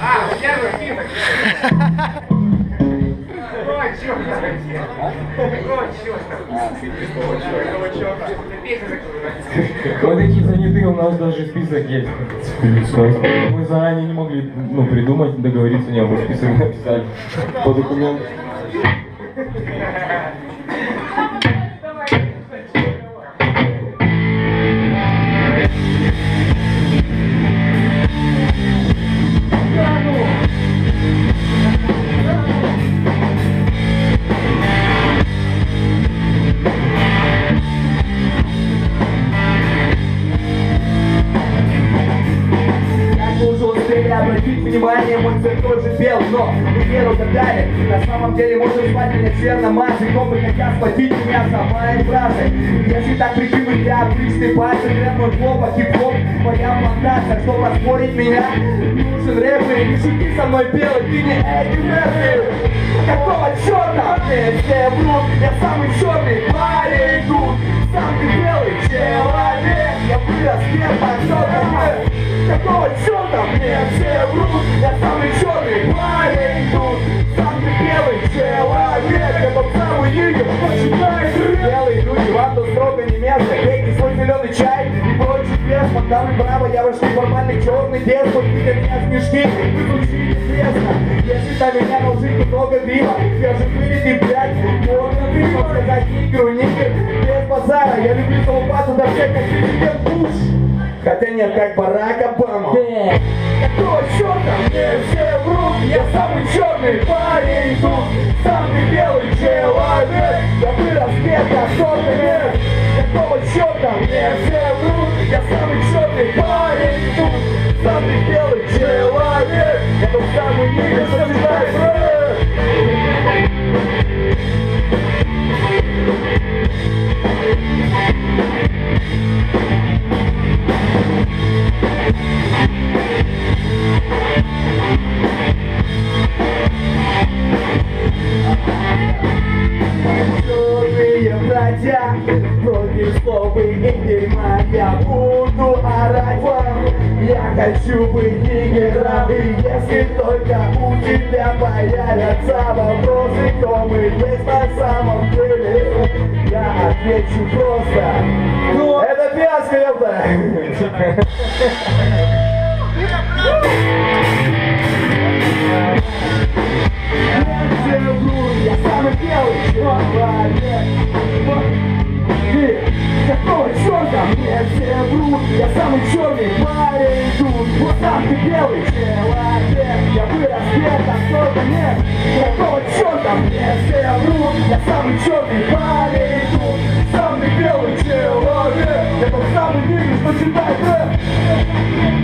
А, первый список. Ой, черт. Ой, закрывается. Мы такие занятые, у нас даже список есть. Мы заранее не могли ну, придумать, договориться, не, мы список написали по документу. Обратить внимание, мой цвет тоже бел, но не веру гадали На самом деле можно звать меня черномазый Копы хотят схватить меня за моей фразой Если так прикинуть, я обычный пальцы Грэм мой хлоп, а хип-хоп моя плантация Что поспорить меня, нужен рэпер Не шути со мной белый, ты не Эдди Мерфи. Какого черта? Мне все врут Я самый черный строго не место Пейте свой зеленый чай и прочий вес Фонтаны браво, я ваш неформальный черный дед Хоть ты для меня смешки, вы звучите известно Если до меня должит много грима Я же вылетит, блядь, можно ты сказать нигеру, нигер. Без базара, я люблю толпаться до всех, как президент Буш Хотя нет, как Барак Обама. Какого черта мне все врут Я самый черный парень тут. Сам ты белый человек парень тут Сам ты белый человек. Я тот самый нигер, против слов и дерьма Я буду орать вам Я хочу быть И если только у тебя появятся вопросы Кто мы есть на самом деле. Я отвечу просто. Ну, это фиаско, ёпта! Я самый белый человек нет, все врут, я самый черный парень тут. Вот сам ты белый человек Я вырос где-то, столько а нет. Какого черта мне все врут Я самый черный парень тут. Самый белый человек Я тот самый белый, что читает рэп.